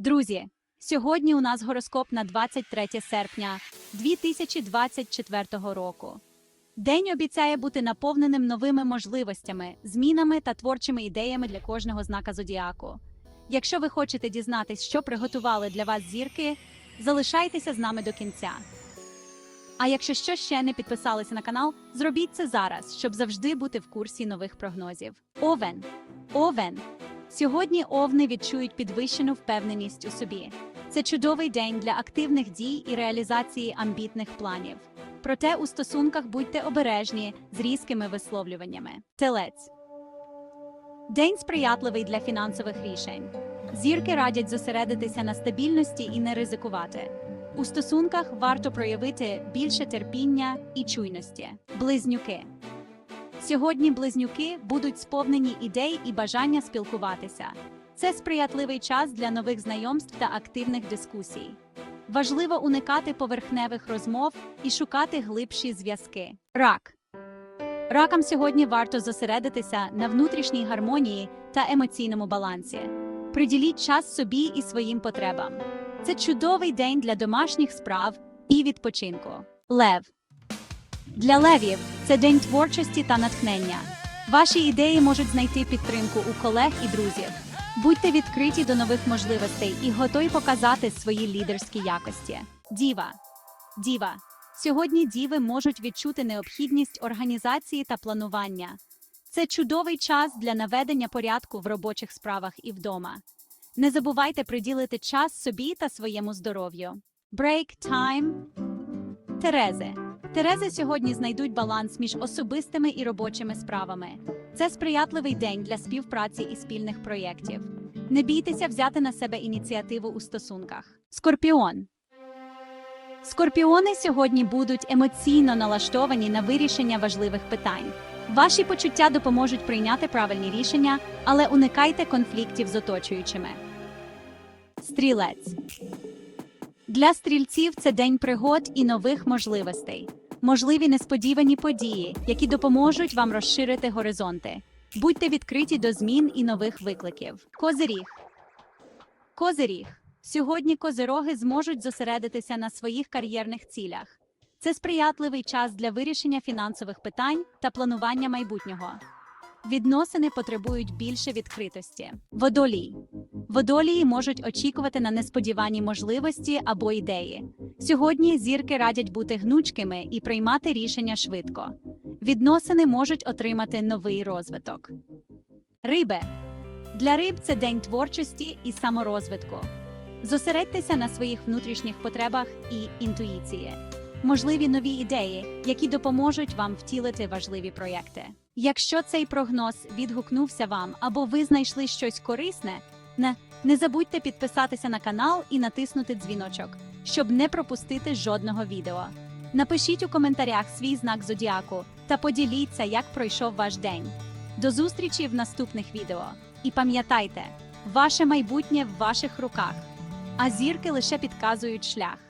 Друзі, сьогодні у нас гороскоп на 23 серпня 2024 року. День обіцяє бути наповненим новими можливостями, змінами та творчими ідеями для кожного знака зодіаку. Якщо ви хочете дізнатись, що приготували для вас зірки, залишайтеся з нами до кінця. А якщо що ще не підписалися на канал, зробіть це зараз, щоб завжди бути в курсі нових прогнозів. Овен. Овен. Сьогодні овни відчують підвищену впевненість у собі. Це чудовий день для активних дій і реалізації амбітних планів. Проте у стосунках будьте обережні з різкими висловлюваннями. Телець. День сприятливий для фінансових рішень. Зірки радять зосередитися на стабільності і не ризикувати. У стосунках варто проявити більше терпіння і чуйності. Близнюки. Сьогодні близнюки будуть сповнені ідей і бажання спілкуватися. Це сприятливий час для нових знайомств та активних дискусій. Важливо уникати поверхневих розмов і шукати глибші зв'язки. Рак. Ракам сьогодні варто зосередитися на внутрішній гармонії та емоційному балансі. Приділіть час собі і своїм потребам. Це чудовий день для домашніх справ і відпочинку. Лев. Для левів це день творчості та натхнення. Ваші ідеї можуть знайти підтримку у колег і друзів. Будьте відкриті до нових можливостей і готові показати свої лідерські якості. Діва. Діва. Сьогодні діви можуть відчути необхідність організації та планування. Це чудовий час для наведення порядку в робочих справах і вдома. Не забувайте приділити час собі та своєму здоров'ю. Break time. Терези. Терези сьогодні знайдуть баланс між особистими і робочими справами. Це сприятливий день для співпраці і спільних проєктів. Не бійтеся взяти на себе ініціативу у стосунках. Скорпіон. Скорпіони сьогодні будуть емоційно налаштовані на вирішення важливих питань. Ваші почуття допоможуть прийняти правильні рішення, але уникайте конфліктів з оточуючими. Стрілець. Для стрільців це день пригод і нових можливостей. Можливі несподівані події, які допоможуть вам розширити горизонти. Будьте відкриті до змін і нових викликів. Козиріг. Козиріг. Сьогодні козироги зможуть зосередитися на своїх кар'єрних цілях. Це сприятливий час для вирішення фінансових питань та планування майбутнього. Відносини потребують більше відкритості. Водолій. Водолії можуть очікувати на несподівані можливості або ідеї. Сьогодні зірки радять бути гнучкими і приймати рішення швидко. Відносини можуть отримати новий розвиток. Риби. Для риб це день творчості і саморозвитку. Зосередьтеся на своїх внутрішніх потребах і інтуїції. Можливі нові ідеї, які допоможуть вам втілити важливі проєкти. Якщо цей прогноз відгукнувся вам або ви знайшли щось корисне, не, не забудьте підписатися на канал і натиснути дзвіночок, щоб не пропустити жодного відео. Напишіть у коментарях свій знак зодіаку та поділіться, як пройшов ваш день. До зустрічі в наступних відео. І пам'ятайте, ваше майбутнє в ваших руках, а зірки лише підказують шлях.